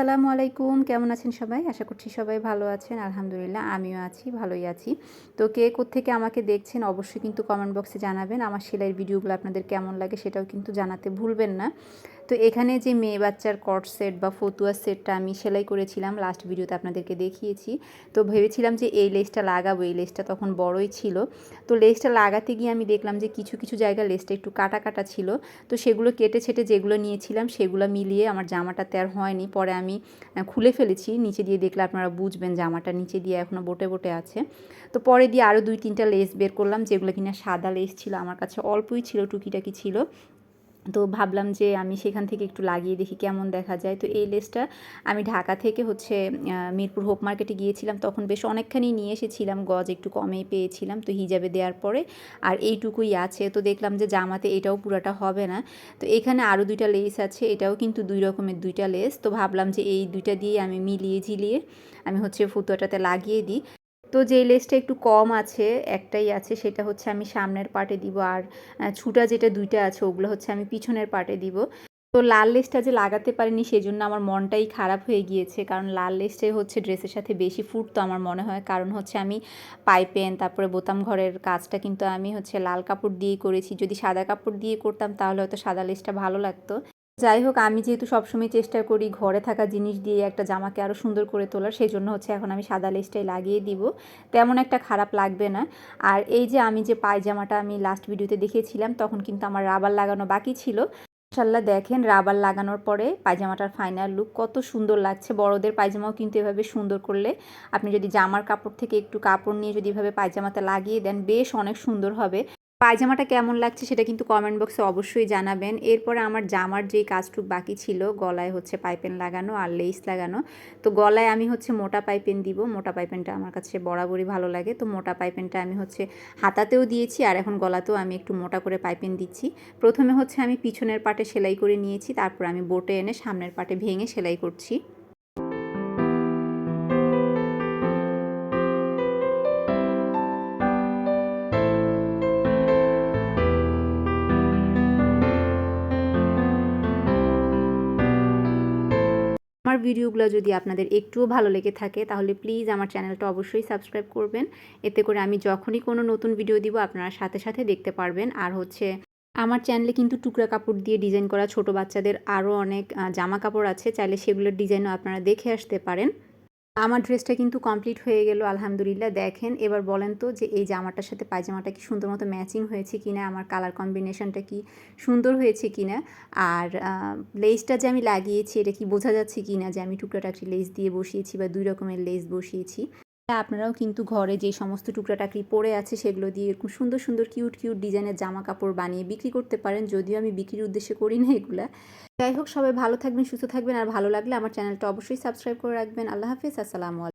আসসালামু আলাইকুম। কেমন আছেন সবাই? আশা করছি সবাই ভালো আছেন। আলহামদুলিল্লাহ, আমিও আছি, ভালোই আছি। তো কে থেকে আমাকে দেখছেন অবশ্যই কিন্তু কমেন্ট বক্সে জানাবেন। আমার সেলাইয়ের ভিডিওগুলো আপনাদের কেমন লাগে সেটাও কিন্তু জানাতে ভুলবেন না। তো এখানে যে মেয়ে বাচ্চার কট সেট বা ফতুয়া সেটটা আমি সেলাই করেছিলাম লাস্ট ভিডিওতে আপনাদেরকে দেখিয়েছি। তো ভেবেছিলাম যে এই লেসটা লাগাবো, এই লেসটা তখন বড়ই ছিল। তো লেসটা লাগাতে গিয়ে আমি দেখলাম যে কিছু কিছু জায়গায় লেসটা একটু কাটা কাটা ছিল। তো সেগুলো কেটে, ছেটে যেগুলো নিয়েছিলাম, সেগুলো মিলিয়ে আমার জামাটাতে আর হয়নি। পরে আমি খুলে ফেলেছি। নিচে দিয়ে দেখলে আপনারা বুঝবেন জামাটা নিচে দিয়ে এখনও বোটে বোটে আছে। তো পরে দিয়ে আরও দুই, তিনটা লেস বের করলাম, যেগুলো কিনা সাদা লেস ছিল, আমার কাছে অল্পই ছিল, টুকিটাকি ছিল। তো ভাবলাম যে আমি সেখান থেকে একটু লাগিয়ে দেখি কেমন দেখা যায়। তো এই লেসটা আমি ঢাকা থেকে হচ্ছে মিরপুর হোপ মার্কেটে গিয়েছিলাম। তখন বেশ অনেকখানি নিয়ে এসেছিলাম, গজ একটু কমে পেয়েছিলাম তো হিজাবে দেওয়ার পরে। আর এইটুকুই আছে। তো দেখলাম যে জামাতে এটাও পুরাটা হবে না। তো এখানে আরও দুইটা লেস আছে, এটাও কিন্তু দুই রকমের দুইটা লেস তো ভাবলাম যে এই দুইটা দিয়ে আমি মিলিয়ে ঝিলিয়ে আমি হচ্ছে ফুতুয়াটাতে লাগিয়ে দিই। তো যেই লেসটা একটু কম আছে, একটাই আছে, সেটা হচ্ছে আমি সামনের পার্টে দিব আর ছুটা যেটা দুইটা আছে, ওগুলো হচ্ছে আমি পিছনের পার্টে দিব। তো লাল লেসটা যে লাগাতে পারিনি সেই জন্য আমার মনটাই খারাপ হয়ে গিয়েছে, কারণ লাল লেসটাই হচ্ছে ড্রেসের সাথে বেশি ফুটতো আমার মনে হয়, কারণ হচ্ছে আমি পাইপেন, তারপরে বোতাম ঘরের কাজটা কিন্তু আমি হচ্ছে লাল কাপড় দিয়ে করেছি। যদি সাদা কাপড় দিয়ে করতাম, তাহলে হয়তো সাদা লেসটা ভালো লাগতো। যাই হোক, আমি যেহেতু সবসময় চেষ্টা করি ঘরে থাকা জিনিস দিয়ে একটা জামাকে আরও সুন্দর করে তোলার সেই জন্য হচ্ছে এখন আমি সাদা লেসটাই লাগিয়ে দিব। তেমন একটা খারাপ লাগবে না। আর এই যে আমি যে পায়জামাটা আমি লাস্ট ভিডিওতে দেখিয়েছিলাম, তখন কিন্তু আমার রাবার লাগানো বাকি ছিল। মাশাল্লাহ দেখেন রাবার লাগানোর পরে পায়জামাটার ফাইনাল লুক কত সুন্দর লাগছে। বড়দের পায়জামাও কিন্তু এভাবে সুন্দর করলে। আপনি যদি জামার কাপড় থেকে একটু কাপড় নিয়ে যদি এভাবে পায়জামাতে লাগিয়ে দেন, বেশ অনেক সুন্দর হবে। পায়জামাটা কেমন লাগছে সেটা কিন্তু কমেন্ট বক্সে অবশ্যই জানাবেন। এরপরে আমার জামার যেই কাজটুক বাকি ছিল, গলায় হচ্ছে পাইপেন লাগানো আর লেস লাগানো। তো গলায় আমি হচ্ছে মোটা পাইপেন দিব। মোটা পাইপেনটা আমার কাছে বরাবরই ভালো লাগে। তো মোটা পাইপেনটা আমি হচ্ছে হাতাতেও দিয়েছি আর এখন গলাতেও আমি একটু মোটা করে পাইপেন দিচ্ছি। প্রথমে হচ্ছে আমি পিছনের পাটে সেলাই করে নিয়েছি। তারপর আমি বোটে এনে সামনের পাটে ভেঙে সেলাই করছি। আমার ভিডিওগুলো যদি আপনাদের একটুও ভালো লেগে থাকে, তাহলে প্লিজ আমার চ্যানেলটা অবশ্যই সাবস্ক্রাইব করবেন। এতে করে আমি যখনই কোনো নতুন ভিডিও দিব, আপনারা সাথে সাথে দেখতে পারবেন। আর হচ্ছে, আমার চ্যানেলে কিন্তু টুকরা কাপড় দিয়ে ডিজাইন করা ছোট বাচ্চাদের আরও অনেক জামা কাপড় আছে। চাইলে সেগুলোর ডিজাইনও আপনারা দেখে আসতে পারেন। আমার ড্রেসটা কিন্তু কমপ্লিট হয়ে গেল, আলহামদুলিল্লাহ। দেখেন, এবার বলেন তো যে এই জামাটার সাথে পায়জামাটা কি সুন্দর মতো ম্যাচিং হয়েছে কি না আমার কালার কম্বিনেশনটা কি সুন্দর হয়েছে কি না আর লেসটা যে আমি লাগিয়েছি, এটা কি বোঝা যাচ্ছে কি না যে আমি টুকরাটা একটি লেস দিয়ে বসিয়েছি বা দুই রকমের লেস বসিয়েছি। আপনারাও কিন্তু ঘরে যে সমস্ত টুকরা টাকরি পরে আছে সেগুলো দিয়ে এরকম সুন্দর সুন্দর কিউট কিউট ডিজাইনের জামা কাপড় বানিয়ে বিক্রি করতে পারেন। যদিও আমি বিক্রির উদ্দেশ্যে করি না এগুলা। যাই হোক, সবাই ভালো থাকবেন, সুস্থ থাকবেন। আর ভালো লাগলে আমার চ্যানেলটা অবশ্যই সাবস্ক্রাইব করে রাখবেন। আল্লাহ হাফিজ, আসসালামু